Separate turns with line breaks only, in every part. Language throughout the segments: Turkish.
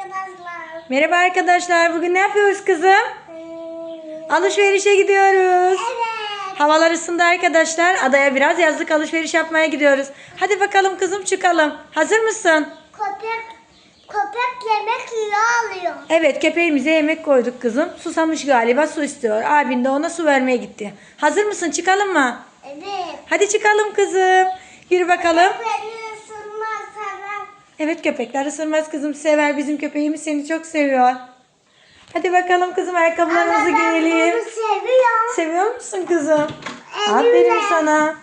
arkadaşlar.
Merhaba arkadaşlar. Bugün ne yapıyoruz kızım?
Ee,
Alışverişe gidiyoruz.
Evet.
Havalar ısındı arkadaşlar. Adaya biraz yazlık alışveriş yapmaya gidiyoruz. Hadi bakalım kızım çıkalım. Hazır mısın?
Köpek, köpek yemek yiyor alıyor.
Evet köpeğimize yemek koyduk kızım. Susamış galiba su istiyor. Abin de ona su vermeye gitti. Hazır mısın çıkalım mı?
Evet.
Hadi çıkalım kızım. Yürü bakalım.
Sever.
Evet köpekler ısırmaz kızım. Sever bizim köpeğimiz seni çok seviyor. Hadi bakalım kızım ayakkabılarımızı giyelim.
seviyorum.
Seviyor musun kızım?
Evet.
Aferin sana.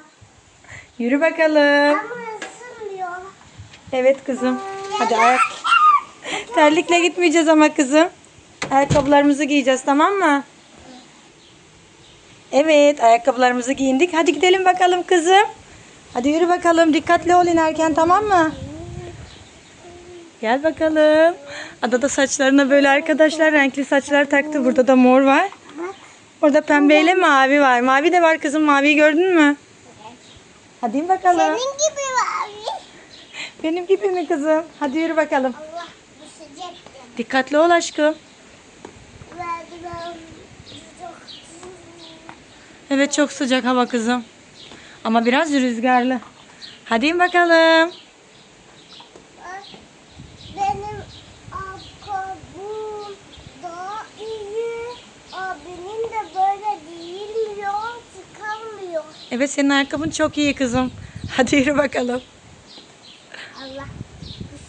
Yürü bakalım.
Ama ısırmıyor.
Evet kızım. Hadi ayak. Terlikle gitmeyeceğiz ama kızım. Ayakkabılarımızı giyeceğiz tamam mı? Evet ayakkabılarımızı giyindik. Hadi gidelim bakalım kızım. Hadi yürü bakalım. Dikkatli ol inerken tamam mı? Gel bakalım. Adada saçlarına böyle arkadaşlar renkli saçlar taktı. Burada da mor var. Orada pembeyle mavi var. Mavi de var kızım. Maviyi gördün mü? Hadi bakalım.
Senin gibi var.
Benim gibi mi kızım? Hadi yürü bakalım.
Allah bu sıcak.
Dikkatli ol aşkım. Evet çok sıcak hava kızım. Ama biraz rüzgarlı. Hadi bakalım.
Benim ayakkabım daha iyi. Abinin de böyle değilmiyor, çıkamıyor.
Evet senin ayakkabın çok iyi kızım. Hadi yürü bakalım.
Allah,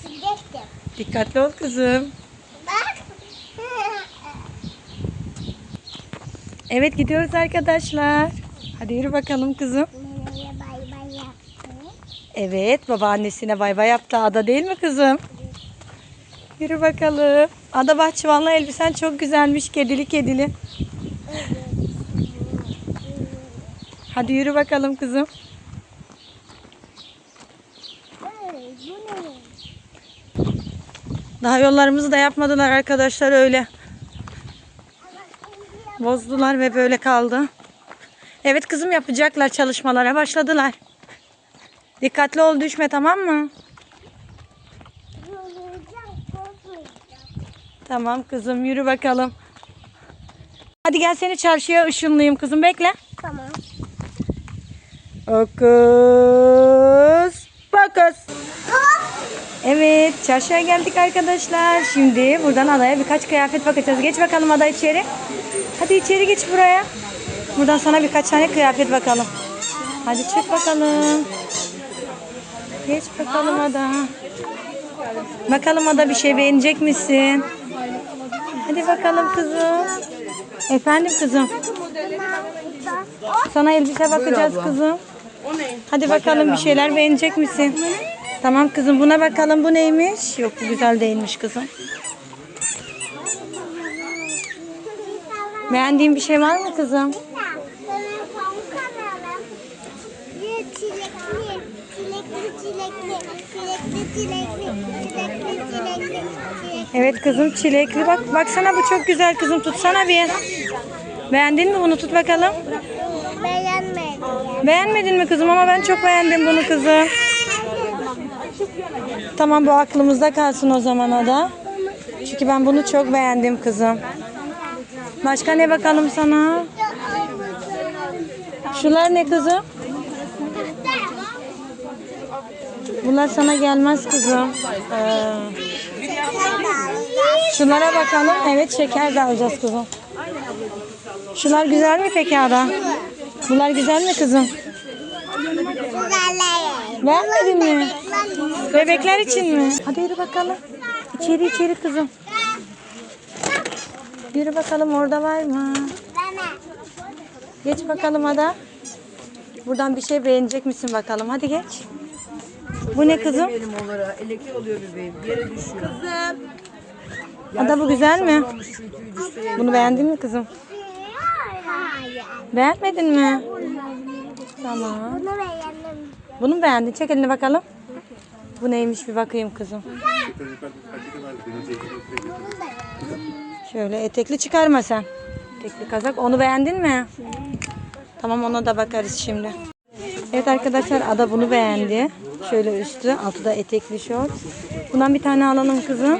bisikletim.
Dikkatli ol kızım.
Bak.
Evet gidiyoruz arkadaşlar. Hadi yürü bakalım kızım.
Nereye bay bay yaptı?
Evet babaannesine bay bay yaptı Ada değil mi kızım? Yürü bakalım. Ada bahçıvanlı elbisen çok güzelmiş. Kedili kedili. Hadi yürü bakalım kızım. Daha yollarımızı da yapmadılar arkadaşlar öyle. Bozdular ve böyle kaldı. Evet kızım yapacaklar çalışmalara başladılar. Dikkatli ol düşme tamam mı? Tamam kızım yürü bakalım. Hadi gel seni çarşıya ışınlayayım kızım bekle.
Tamam.
Okus pokus. Evet çarşıya geldik arkadaşlar. Şimdi buradan adaya birkaç kıyafet bakacağız. Geç bakalım ada içeri. Hadi içeri geç buraya. Buradan sana birkaç tane kıyafet bakalım. Hadi çık bakalım. Geç bakalım ada. Bakalım ada bir şey beğenecek misin? Hadi bakalım kızım. Efendim kızım. Sana elbise bakacağız kızım. Hadi bakalım bir şeyler beğenecek misin? Tamam kızım buna bakalım bu neymiş? Yok bu güzel değilmiş kızım. Beğendiğin bir şey var mı kızım? Evet kızım çilekli bak. Baksana bu çok güzel kızım tutsana bir. Beğendin mi bunu tut bakalım. Beğenmedin mi kızım ama ben çok beğendim bunu kızım. Tamam bu aklımızda kalsın o zaman o da. Çünkü ben bunu çok beğendim kızım. Başka ne bakalım sana? Şunlar ne kızım? Bunlar sana gelmez kızım. Ee, şunlara bakalım. Evet şeker de alacağız kızım. Şunlar güzel mi peki Ada? Bunlar güzel mi kızım? Beğenmedin mi? Bebekler için mi? Hadi yürü bakalım. İçeri içeri kızım. Yürü bakalım orada var mı? Geç bakalım Ada. Buradan bir şey beğenecek misin bakalım. Hadi geç. Bu ne kızım?
Kızım.
Ada bu güzel mi? Bunu beğendin mi kızım?
Hayır.
Beğenmedin mi? Tamam.
Bunu beğendim.
Bunu mu beğendin? Çek elini bakalım. Bu neymiş bir bakayım kızım. Şöyle etekli çıkarma sen. Etekli kazak. Onu beğendin mi? Tamam ona da bakarız şimdi. Evet arkadaşlar Ada bunu beğendi. Şöyle üstü, altı da etekli şort. Bundan bir tane alalım kızım.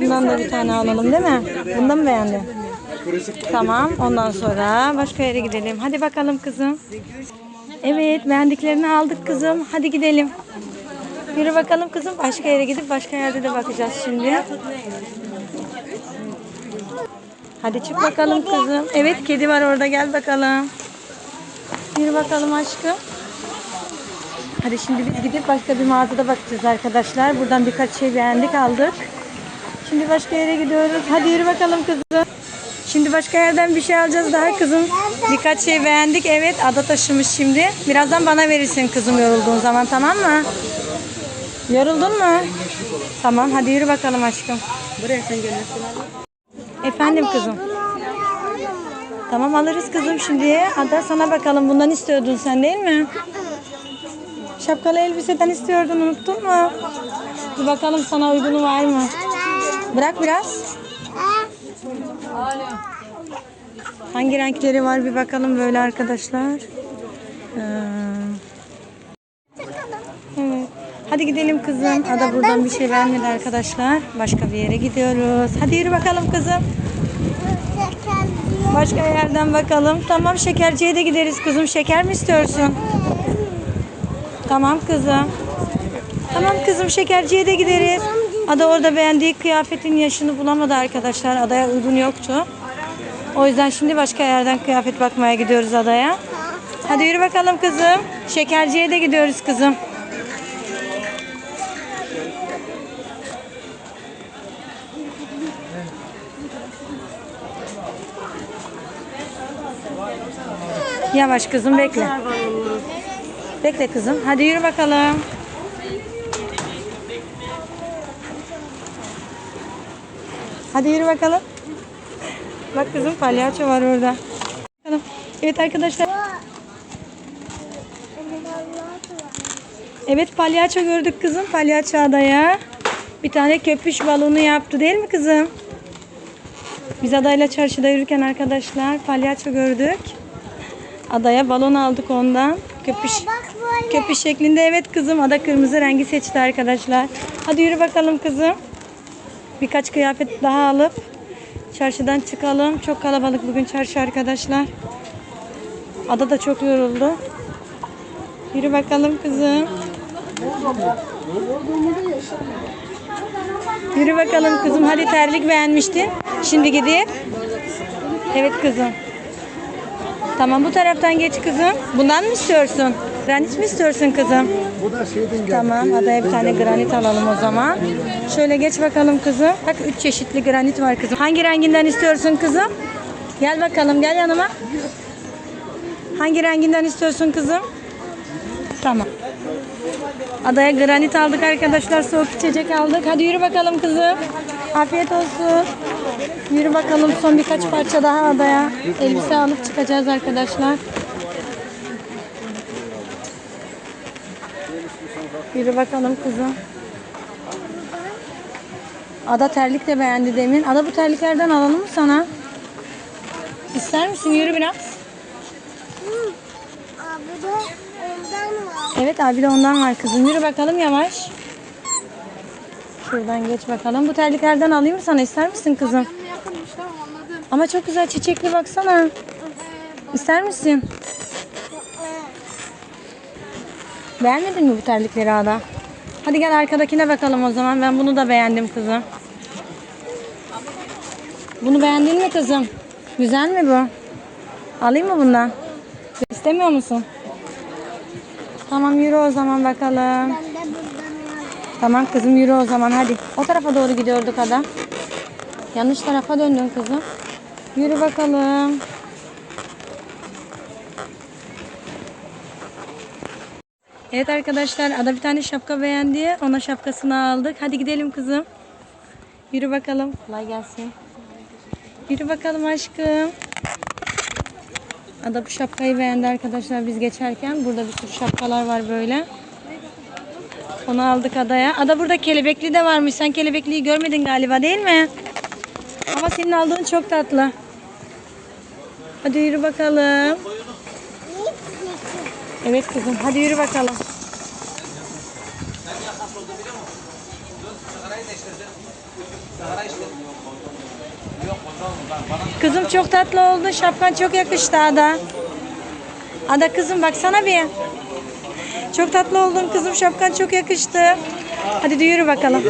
Bundan da bir tane alalım değil mi? Bundan mı beğendin? Tamam. Ondan sonra başka yere gidelim. Hadi bakalım kızım. Evet beğendiklerini aldık kızım. Hadi gidelim. Yürü bakalım kızım. Başka yere gidip başka yerde de bakacağız şimdi. Hadi çık bakalım kızım. Evet kedi var orada gel bakalım. Yürü bakalım aşkım. Hadi şimdi biz gidip başka bir mağazada bakacağız arkadaşlar. Buradan birkaç şey beğendik aldık. Şimdi başka yere gidiyoruz. Hadi yürü bakalım kızım. Şimdi başka yerden bir şey alacağız daha kızım. Birkaç şey beğendik. Evet ada taşımış şimdi. Birazdan bana verirsin kızım yorulduğun zaman tamam mı? Yoruldun mu? Tamam hadi yürü bakalım aşkım.
Buraya sen.
Efendim kızım. Tamam alırız kızım şimdi. Ada sana bakalım bundan istiyordun sen değil mi? Şapkalı elbiseden istiyordun unuttun mu? Bir bakalım sana uygunu var mı? Bırak biraz. Hangi renkleri var bir bakalım böyle arkadaşlar. Ee, Evet. Hadi gidelim kızım. Ada buradan bir şey vermedi arkadaşlar. Başka bir yere gidiyoruz. Hadi yürü bakalım kızım. Başka yerden bakalım. Tamam şekerciye de gideriz kızım. Şeker mi istiyorsun? Tamam kızım. Tamam kızım şekerciye de gideriz. Ada orada beğendiği kıyafetin yaşını bulamadı arkadaşlar. Adaya uygun yoktu. O yüzden şimdi başka yerden kıyafet bakmaya gidiyoruz adaya. Hadi yürü bakalım kızım. Şekerciye de gidiyoruz kızım. Yavaş kızım bekle. Bekle kızım. Hadi yürü bakalım. Hadi yürü bakalım. Bak kızım palyaço var orada. Bakalım. Evet arkadaşlar. Evet palyaço gördük kızım. Palyaço adaya. Bir tane köpüş balonu yaptı değil mi kızım? Biz adayla çarşıda yürürken arkadaşlar palyaço gördük. Adaya balon aldık ondan. Köpüş, köpüş şeklinde evet kızım. Ada kırmızı rengi seçti arkadaşlar. Hadi yürü bakalım kızım. Birkaç kıyafet daha alıp çarşıdan çıkalım. Çok kalabalık bugün çarşı arkadaşlar. Ada da çok yoruldu. Yürü bakalım kızım. Yürü bakalım kızım. Hadi terlik beğenmiştin. Şimdi gidip. Evet kızım. Tamam bu taraftan geç kızım. Bundan mı istiyorsun? Granit mi istiyorsun kızım?
Bu da şeyden geldi.
Tamam adaya bir tane granit alalım o zaman. Şöyle geç bakalım kızım. Bak üç çeşitli granit var kızım. Hangi renginden istiyorsun kızım? Gel bakalım gel yanıma. Hangi renginden istiyorsun kızım? Tamam. Adaya granit aldık arkadaşlar. Soğuk içecek aldık. Hadi yürü bakalım kızım. Afiyet olsun. Yürü bakalım son birkaç parça daha adaya. Elbise alıp çıkacağız arkadaşlar. Yürü bakalım kızım. Ada terlik de beğendi demin. Ada bu terliklerden alalım mı sana? İster misin? Yürü biraz.
Abi de ondan var.
Evet abi de ondan var kızım. Yürü bakalım yavaş. Şuradan geç bakalım. Bu terliklerden alayım mı sana? İster misin kızım? Ama çok güzel çiçekli baksana. İster misin? Beğenmedin mi bu terlikleri Ada? Hadi gel arkadakine bakalım o zaman. Ben bunu da beğendim kızım. Bunu beğendin mi kızım? Güzel mi bu? Alayım mı bundan? İstemiyor musun? Tamam yürü o zaman bakalım. Tamam kızım yürü o zaman hadi. O tarafa doğru gidiyorduk adam. Yanlış tarafa döndün kızım. Yürü bakalım. Evet arkadaşlar Ada bir tane şapka beğendi. Ona şapkasını aldık. Hadi gidelim kızım. Yürü bakalım. Kolay gelsin. Yürü bakalım aşkım. Ada bu şapkayı beğendi arkadaşlar biz geçerken. Burada bir sürü şapkalar var böyle. Onu aldık adaya. Ada burada kelebekli de varmış. Sen kelebekliyi görmedin galiba değil mi? Ama senin aldığın çok tatlı. Hadi yürü bakalım. Evet kızım hadi yürü bakalım. Kızım çok tatlı oldu. Şapkan çok yakıştı Ada. Ada kızım baksana bir. Çok tatlı oldun kızım. Şapkan çok yakıştı. Hadi de yürü bakalım.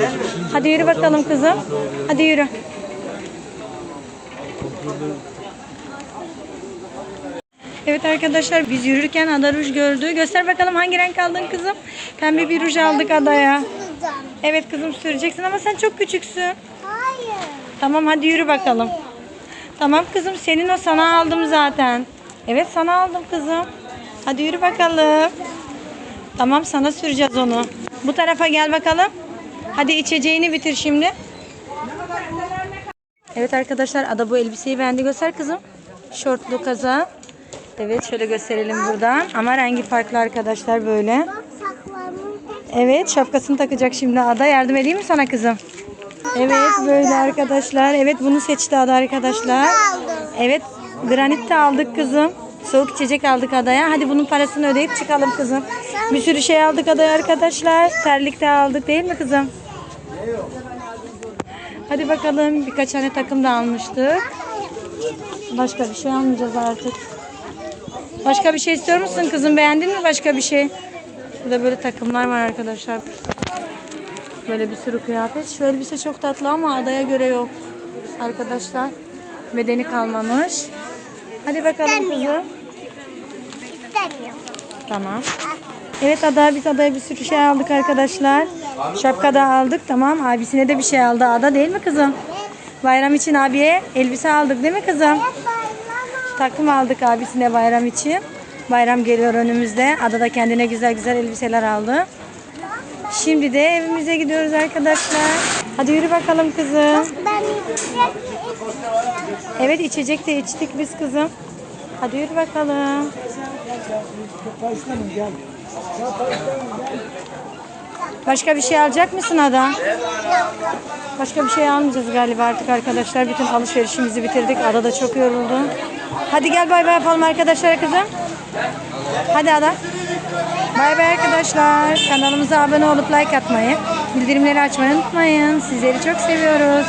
Hadi yürü bakalım kızım. Hadi yürü. Evet arkadaşlar biz yürürken Ada ruj gördü. Göster bakalım hangi renk aldın kızım? Pembe bir ruj aldık Ada'ya. Evet kızım süreceksin ama sen çok küçüksün.
Hayır.
Tamam hadi yürü bakalım. Tamam kızım senin o sana aldım zaten. Evet sana aldım kızım. Hadi yürü bakalım. Tamam sana süreceğiz onu. Bu tarafa gel bakalım. Hadi içeceğini bitir şimdi. Evet arkadaşlar Ada bu elbiseyi beğendi. Göster kızım. Şortlu kaza. Evet şöyle gösterelim buradan. Ama rengi farklı arkadaşlar böyle. Evet şapkasını takacak şimdi Ada. Yardım edeyim mi sana kızım? Evet böyle arkadaşlar. Evet bunu seçti Ada arkadaşlar. Evet granit de aldık kızım. Soğuk içecek aldık adaya. Hadi bunun parasını ödeyip çıkalım kızım. Bir sürü şey aldık adaya arkadaşlar. Terlik de aldık değil mi kızım? Hadi bakalım birkaç tane takım da almıştık. Başka bir şey almayacağız artık. Başka bir şey istiyor musun kızım? Beğendin mi başka bir şey? Burada böyle takımlar var arkadaşlar. Böyle bir sürü kıyafet. Şu elbise çok tatlı ama adaya göre yok. Arkadaşlar. Bedeni kalmamış. Hadi bakalım kızım.
istemiyorum.
Tamam. Evet Ada biz Ada'ya bir sürü şey aldık arkadaşlar. Şapka da aldık tamam. Abisine de bir şey aldı Ada değil mi kızım? Bayram için abiye elbise aldık değil mi kızım? Takım aldık abisine bayram için. Bayram geliyor önümüzde. Ada da kendine güzel güzel elbiseler aldı. Şimdi de evimize gidiyoruz arkadaşlar. Hadi yürü bakalım kızım. Evet içecek de içtik biz kızım. Hadi yürü bakalım. Başka bir şey alacak mısın Ada? Başka bir şey almayacağız galiba artık arkadaşlar. Bütün alışverişimizi bitirdik. Ada da çok yoruldu. Hadi gel bay bay yapalım arkadaşlar kızım. Hadi Ada. Bay bay arkadaşlar. Kanalımıza abone olup like atmayı, bildirimleri açmayı unutmayın. Sizleri çok seviyoruz.